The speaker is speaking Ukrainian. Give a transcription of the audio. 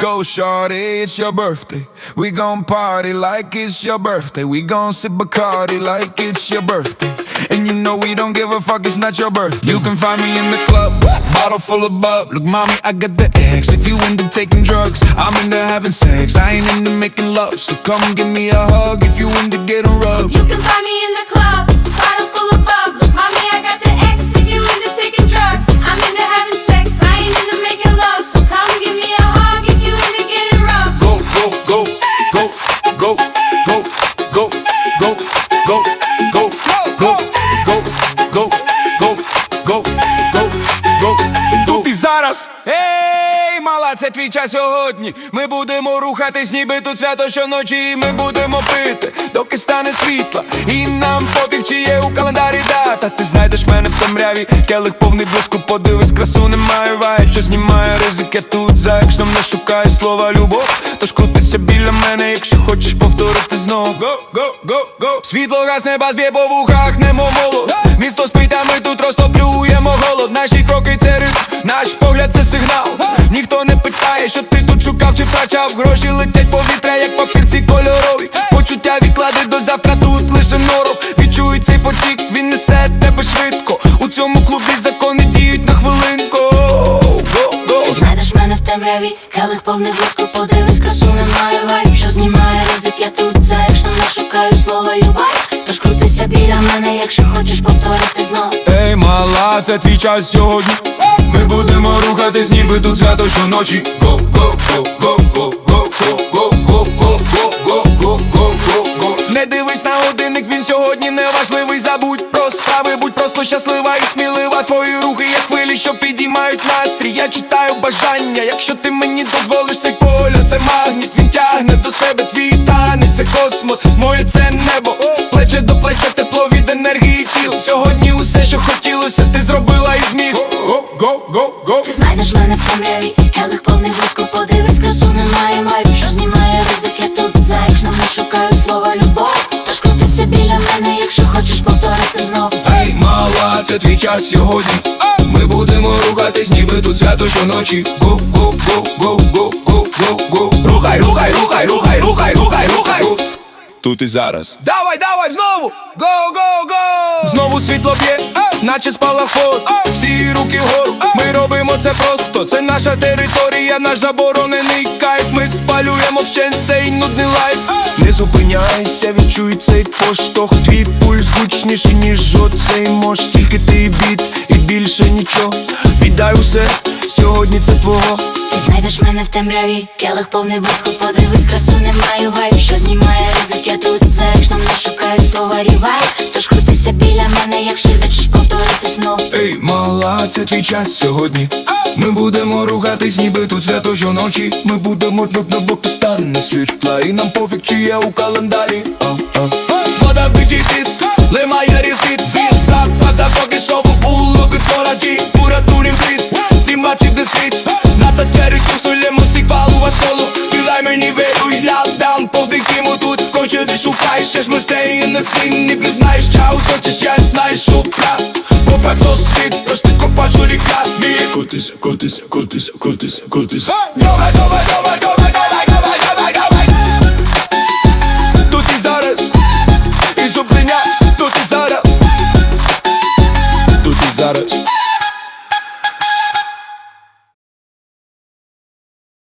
go, shorty, it's your birthday. We gon' party like it's your birthday. We gon' sip Bacardi like it's your birthday. And you know we don't give a fuck, it's not your birthday. You can find me in the club, bottle full of bub. Look, mommy, I got the X. If you into taking drugs, I'm into having sex. I ain't into making love, so come give me a hug. If you into getting rubbed. You can find me Ей, це твій час сьогодні. Ми будемо рухатись, ніби тут свято щоночі. І Ми будемо пити, доки стане світло. І нам пофіг, чи є у календарі дата. Ти знайдеш мене в темряві, келих повний блиску, подивись, красу немає вайб, що знімає ризик, я тут за екшном не шукаю слова любов. Тож крутися біля мене, якщо хочеш повторити знов. Го, го, го, го. Світло газ неба зб'є по вухах, немо молод. Місто спить, а ми тут розтоплюємо голод. Наші кроки це ритм, наш погляд це сигнал. Ніхто не питає, що ти тут шукав чи втрачав. Гроші летять повітря, як папірці кольорові. Почуття відклади до завтра, тут лише норов. Відчуй цей потік, він несе тебе швидко. У цьому клубі закони діють на хвилинку. Ти знайдеш мене в темряві, келих повний блиску, подивись, красу немає вайб, що знімає ризик, я тут за екшном не шукаю слова юбай. Тож крутися біля мене, якщо хочеш повторити знов. Мала, це твій час сьогодні. Ми будемо рухатись, ніби тут свято щоночі. Го, го, го, го, го, го, го, го, го, го, го, го, го. Не дивись на годинник, він сьогодні не важливий. Забудь про справи, будь просто щаслива і смілива. Твої рухи, як хвилі, що підіймають настрій. Я читаю бажання, якщо ти мені дозволиш цей поля, це магніт, він тягне до себе твій танець, це космос, моє це небо, плече до плеча, тепло від енергії тіл. Сьогодні усе, що хотілося, Го, го, го, го. Ти знайдеш мене в темряві, келих повний блиску, подивись, красу немає вайб, що знімає ризик, я тут за екшном не шукаю слова любов. Тож крутися біля мене, якщо хочеш повторити знов. Ей, мала, це твій час сьогодні. Ми будемо рухатись, ніби тут свято щоночі. Го, го, го, го, го, го, го, го. Рухай, рухай, рухай, рухай, рухай, рухай, рухай. Тут і зараз. Давай, давай, знову! Го, го, го! Знову світло б'є, наче спалаход. Всі руки вгору. Ми робимо це просто. Це наша територія, наш заборонений кайф. Ми спалюємо вщент цей нудний лайф. Не зупиняйся, відчуй цей поштовх. Твій пульс гучніший, ніж оцей мож. Тільки ти біт, і більше нічого. Віддай усе, сьогодні це твого. Ти знайдеш мене в темряві, келих повний блиску, подивись, красу немає вайб, що знімає ризик, я тут за екшном не шукаю слова рівай. Тож крутися біля мене, якщо хочеш повторити знов. Ей, мала, це твій час сьогодні. Ми будемо рухатись, ніби тут свято щоночі. Ми будемо тут на боки стане світла. І нам пофіг, чи є у календарі. Вода в дичий тиск, лимає різкий цвіт Запаса поки що в улуки творачі Пура турім пліт, ти мачі дискріч На територію сулємо сіквалу веселу Білай мені веру і лядаун Повдихімо тут, конче ти Ще ж ми стеї на скрін, не признаєш Хочеш, я знаю, що прав Поперто світ, просто копач у ріка. Мій котися, котися, котися, котися, котися. Давай, давай, давай, давай, давай, давай, давай, давай. Тут і зараз. І зупиняйся, тут і зараз. Тут і зараз